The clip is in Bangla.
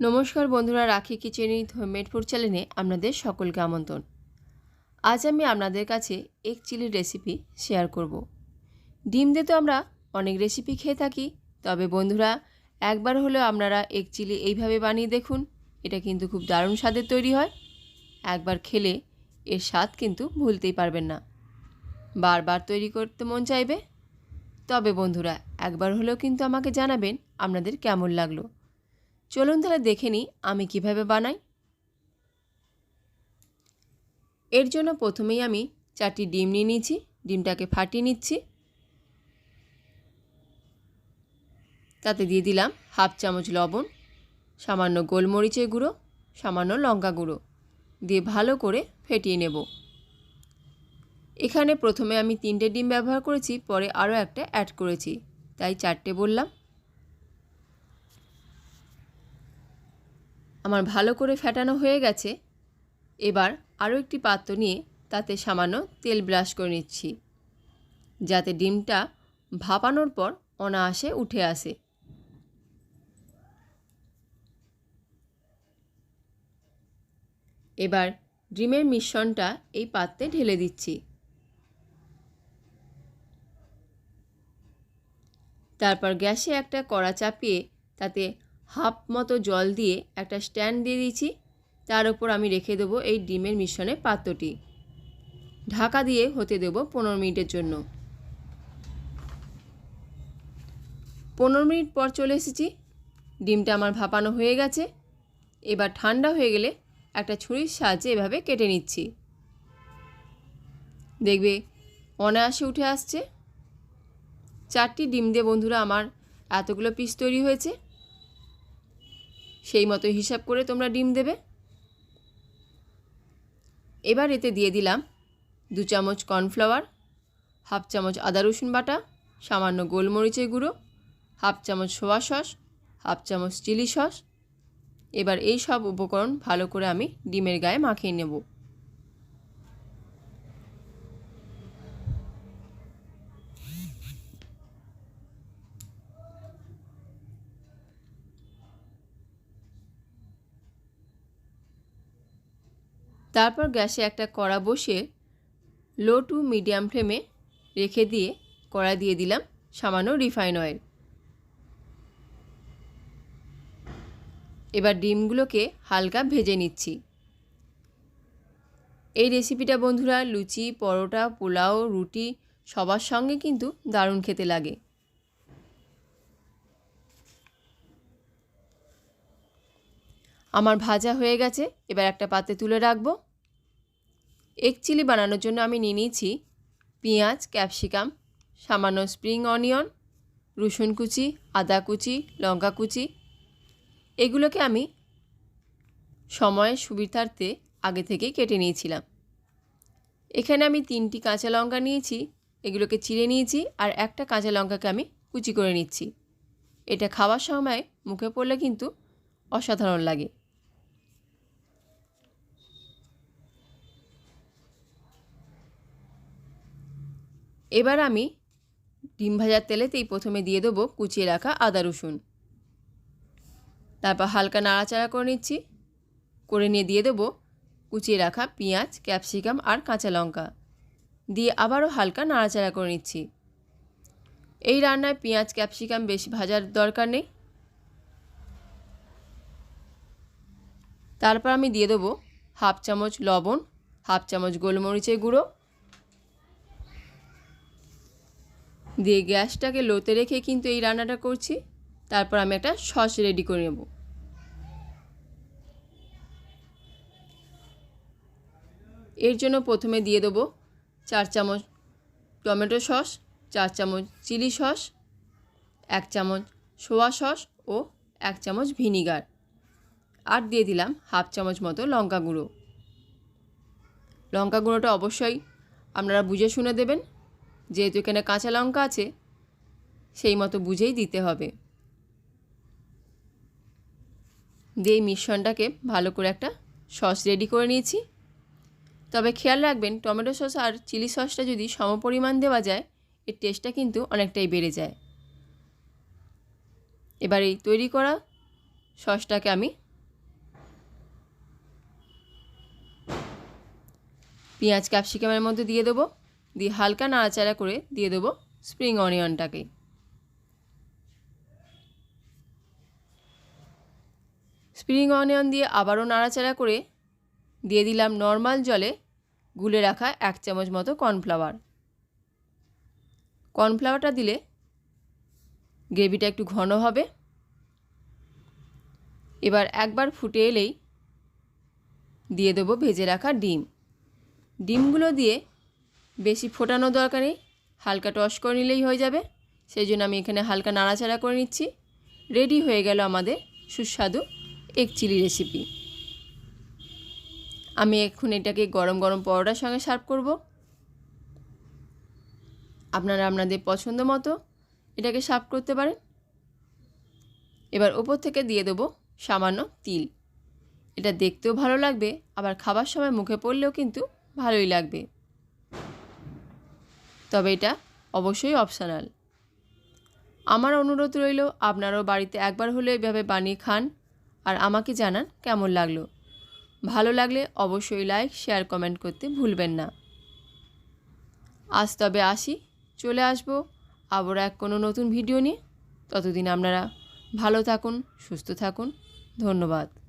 নমস্কার বন্ধুরা, রাখি কিচেন হোমমেড চ্যানেলে আপনাদের সকলকে আমন্ত্রণ। আজ আমি আপনাদের কাছে এক চিলির রেসিপি শেয়ার করব। ডিম দিয়ে তো আমরা অনেক রেসিপি খেয়ে থাকি, তবে বন্ধুরা, একবার হলেও আপনারা এক চিলি এইভাবে বানিয়ে দেখুন, এটা কিন্তু খুব দারুণ স্বাদের তৈরি হয়। একবার খেলে এর স্বাদ কিন্তু ভুলতেই পারবেন না। বারবার তৈরি করতে মন চাইবে? তবে বন্ধুরা, একবার হলেও কিন্তু আমাকে জানাবেন আপনাদের কেমন লাগল। চলুন তাহলে দেখে নিই আমি কীভাবে বানাই। এর জন্য প্রথমেই আমি চারটি ডিম নিয়ে নিয়েছি, ডিমটাকে ফাটিয়ে নিচ্ছি। তাতে দিয়ে দিলাম হাফ চামচ লবণ, সামান্য গোলমরিচের গুঁড়ো, সামান্য লঙ্কা গুঁড়ো দিয়ে ভালো করে ফেটিয়ে নেব। এখানে প্রথমে আমি তিনটে ডিম ব্যবহার করেছি, পরে আরও একটা অ্যাড করেছি, তাই চারটে বললাম। আমার ভালো করে ফেটানো হয়ে গেছে। এবার আরও একটি পাত্র নিয়ে তাতে সামান্য তেল ব্রাশ করে নিচ্ছি, যাতে ডিমটা ভাপানোর পর অনায়াসে উঠে আসে। এবার ডিমের মিশ্রণটা এই পাত্রে ঢেলে দিচ্ছি। তারপর গ্যাসে একটা কড়া চাপিয়ে তাতে হাফ মতো জল দিয়ে একটা স্ট্যান্ড দিয়ে দিয়েছি। তার উপর আমি রেখে দেবো এই ডিমের মিশ্রণের পাত্রটি। ঢাকা দিয়ে হতে দেবো পনেরো মিনিটের জন্য। পনেরো মিনিট পর চলে এসেছি। ডিমটা আমার ভাপানো হয়ে গেছে। এবার ঠান্ডা হয়ে গেলে একটা ছুরির সাহায্যে এভাবে কেটে নিচ্ছি। দেখবে, অনায়াসে উঠে আসছে। চারটি ডিম দিয়ে বন্ধুরা আমার এতগুলো পিস তৈরি হয়েছে। সেই মতো হিসাব করে তোমরা ডিম দেবে। এবার এতে দিয়ে দিলাম দু চামচ কর্নফ্লাওয়ার, হাফ চামচ আদা রসুন বাটা, সামান্য গোলমরিচের গুঁড়ো, হাফ চামচ সোয়া সস, হাফ চামচ চিলি সস। এবার এই সব উপকরণ ভালো করে আমি ডিমের গায়ে মাখিয়ে নেব। তারপর গ্যাসে একটা কড়া বসিয়ে লো টু মিডিয়াম ফ্লেমে রেখে দিয়ে কড়া দিয়ে দিলাম সামান্য রিফাইন অয়েল এবার ডিমগুলোকে হালকা ভেজে নিচ্ছি। এই রেসিপিটা বন্ধুরা লুচি, পরোটা, পোলাও, রুটি সবার সঙ্গে কিন্তু দারুণ খেতে লাগে। আমার ভাজা হয়ে গেছে, এবার একটা পাত্রে তুলে রাখব। এক চিলি বানানোর জন্য আমি নিয়ে নিয়েছি পেঁয়াজ, ক্যাপসিকাম, সামান্য স্প্রিং অনিয়ন, রসুন কুচি, আদা কুচি, লঙ্কা কুচি। এগুলোকে আমি সময়ের সুবিধার্থে আগে থেকেই কেটে নিয়েছিলাম। এখানে আমি তিনটি কাঁচা লঙ্কা নিয়েছি, এগুলোকে চিড়ে নিয়েছি আর একটা কাঁচা লঙ্কাকে আমি কুচি করে নিচ্ছি। এটা খাওয়ার সময় মুখে পড়লে কিন্তু অসাধারণ লাগে। এবার আমি ডিম ভাজার তেলেতেই প্রথমে দিয়ে দেবো কুচিয়ে রাখা আদা রসুন। তারপর হালকা নাড়াচাড়া করে নিচ্ছি। করে নিয়ে দিয়ে দেবো কুচিয়ে রাখা পেঁয়াজ, ক্যাপসিকাম আর কাঁচা লঙ্কা। দিয়ে আবারও হালকা নাড়াচাড়া করে নিচ্ছি। এই রান্নায় পেঁয়াজ, ক্যাপসিকাম বেশি ভাজার দরকার নেই। তারপর আমি দিয়ে দেবো হাফ চামচ লবণ, হাফ চামচ গোলমরিচের গুঁড়ো দিয়ে গ্যাসটাকে লোতে রেখে কিন্তু এই রান্নাটা করছি। তারপর আমি একটা সস রেডি করে নেব। এর জন্য প্রথমে দিয়ে দেবো চার চামচ টমেটো সস, চার চামচ চিলি সস, এক চামচ সোয়া সস ও এক চামচ ভিনিগার। আর দিয়ে দিলাম হাফ চামচ মতো লঙ্কা গুঁড়ো। লঙ্কা গুঁড়োটা অবশ্যই আপনারা বুঝে শুনে দেবেন। যেহেতু এখানে কাঁচা লঙ্কা আছে, সেই মতো বুঝেই দিতে হবে। দিয়ে মিশ্রণটাকে ভালো করে একটা সস রেডি করে নিয়েছি। তবে খেয়াল রাখবেন, টমেটো সস আর চিলি সসটা যদি সমপরিমাণ দেওয়া যায়, এর টেস্টটা কিন্তু অনেকটাই বেড়ে যায়। এবার এই তৈরি করা সসটাকে আমি পেঁয়াজ, ক্যাপসিকামের মধ্যে দিয়ে দেবো। দিয়ে হালকা নাড়াচাড়া করে দিয়ে দেবো স্প্রিং অনিয়নটাকে স্প্রিং অনিয়ন দিয়ে আবারও নাড়াচাড়া করে দিয়ে দিলাম নর্মাল জলে গুলে রাখা এক চামচ মতো কর্নফ্লাওয়ার কর্নফ্লাওয়ারটা দিলে গ্রেভিটা একটু ঘন হবে। এবার একবার ফুটে এলেই দিয়ে দেবো ভেজে রাখা ডিম। ডিমগুলো দিয়ে বেশি ফোটানো দরকার নেই হালকা টস করে নিলেই হয়ে যাবে। সেই জন্য আমি এখানে হালকা নাড়াচাড়া করে নিচ্ছি। রেডি হয়ে গেল আমাদের সুস্বাদু এক চিলি রেসিপি আমি এখন এটাকে গরম গরম পরোটার সঙ্গে সার্ভ করব। আপনারা আপনাদের পছন্দ মতো এটাকে সার্ভ করতে পারেন। এবার ওপর থেকে দিয়ে দেবো সামান্য তিল। এটা দেখতেও ভালো লাগবে, আবার খাবার সময় মুখে পড়লেও কিন্তু ভালোই লাগবে। তবে এটা অবশ্যই অপশনাল আমার অনুরোধ রইল, আপনারাও বাড়িতে একবার হলে এভাবে বানিয়ে খান আর আমাকে জানান কেমন লাগল। ভালো লাগলে অবশ্যই লাইক শেয়ার কমেন্ট করতে ভুলবেন না। আজ তবে আসি, চলে আসব আবার এক কোনো নতুন ভিডিও নিয়ে। ততদিন আপনারা ভালো থাকুন, সুস্থ থাকুন। ধন্যবাদ।